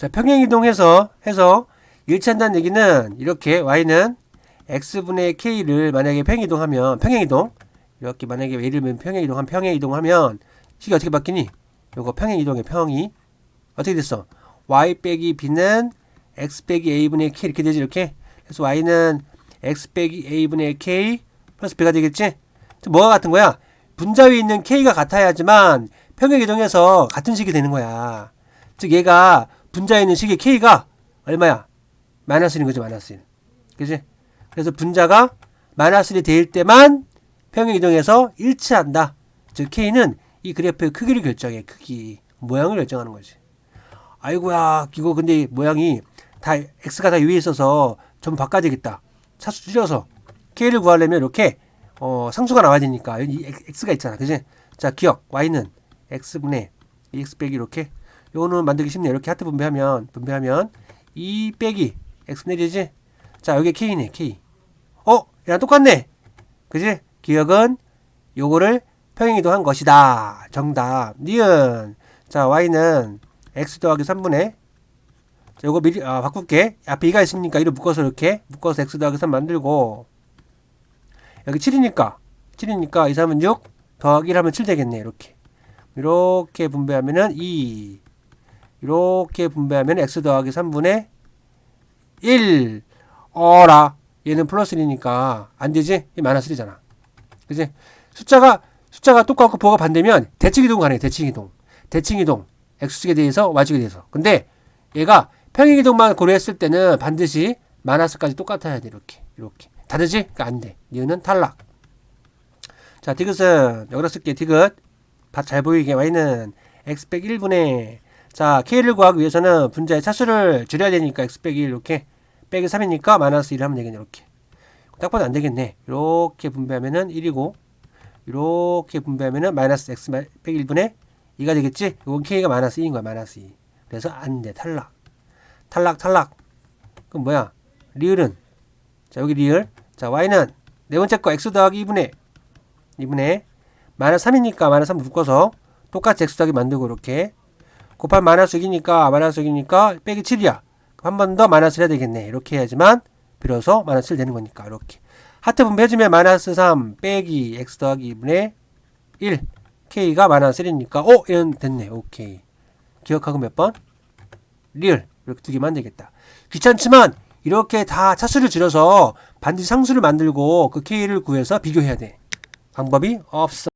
자, 평행 이동해서 해서 일치한다는 얘기는 이렇게 y는 x분의 k를 만약에 평행 이동하면 평행 이동 이렇게 만약에 예를 들면 평행 이동한 평행 이동하면 식이 어떻게 바뀌니? 요거 평행 이동의 평이 어떻게 됐어? y 빼기 b는 x 빼기 a분의 k 이렇게 되지 이렇게 그래서 y는 x 빼기 a분의 k 플러스 b가 되겠지? 즉 뭐가 같은 거야? 분자 위에 있는 k가 같아야지만 평행 이동해서 같은 식이 되는 거야. 즉 얘가 분자에 있는 식의 k가 얼마야? 마이너스 1인 거지 마이너스 1. 그지? 그래서 분자가 마이너스 1이 될 때만 평행 이동해서 일치한다. 즉 k는 이 그래프의 크기를 결정해. 크기. 모양을 결정하는 거지. 아이고야 이거 근데 모양이 다 x가 다 위에 있어서 좀 바꿔야 되겠다. 차수 줄여서 k를 구하려면 이렇게 어, 상수가 나와야 되니까 여기 이 x가 있잖아. 그지? 자 기억 y는 x분의 2x 빼기 이렇게 요거는 만들기 쉽네. 이렇게 하트 분배하면 분배하면 2 빼기 x분의 1이지? 자 여기 k네 k. 어? 얘랑 똑같네. 그지? 기억은 요거를 평행이동한 것이다. 정답. 니은. 자 y는 x 더하기 3분의 자, 요거 미리 아, 바꿀게. 앞에 2가 있으니까 이를 묶어서 이렇게 묶어서 x 더하기 3 만들고 여기 7이니까 7이니까 2, 3은 6 더하기 1 하면 7 되겠네. 이렇게. 이렇게 분배하면은 2 이렇게 분배하면 x 더하기 3분의 1 어라 얘는 플러스 1이니까 안 되지? 이 마이너스 1이잖아. 그지? 숫자가 숫자가 똑같고 부호가 반대면 대칭 이동 가네. 대칭 이동. 대칭 이동. x축에 대해서 y축에 대해서. 근데 얘가 평행 이동만 고려했을 때는 반드시 마이너스까지 똑같아야 돼. 이렇게. 이렇게. 다르지? 그러니까 안 돼. 이유는 탈락. 자, 디귿은 여기다 쓸게. 디귿. 밭잘 보이게 y는 x 빼기 1분의 자, k를 구하기 위해서는 분자의 차수를 줄여야 되니까 x 빼기 1 이렇게 빼기 3이니까 마이너스 1 하면 되겠네. 이렇게. 딱 봐도 안 되겠네. 이렇게 분배하면은 1이고 이렇게 분배하면은 마이너스 x 빼기 1분의 2가 되겠지? 이건 k가 마이너스 2인 거야. 마이너스 2. 그래서 안 돼. 탈락. 탈락 탈락. 그럼 뭐야? 리을은 자, 여기 리을. 자, y는 네 번째 거 x 더하기 2분의 2분의 마이너스 3이니까 마이너스 3 묶어서 똑같이 x 더하기 만들고 이렇게 곱하면 마이너스 6이니까 마이너스 6이니까 빼기 7이야. 한 번 더 마이너스 해야 되겠네. 이렇게 해야지만 비로소 마이너스 1 되는 거니까 이렇게. 하트 분배해주면 마이너스 3 빼기 x 더하기 2분의 1 k가 마이너스 1이니까 오! 이런 됐네. 오케이. 기억하고 몇 번? 리을 이렇게 두 개만 되겠다. 귀찮지만 이렇게 다 차수를 줄여서 반드시 상수를 만들고 그 k를 구해서 비교해야 돼. 방법이 없어.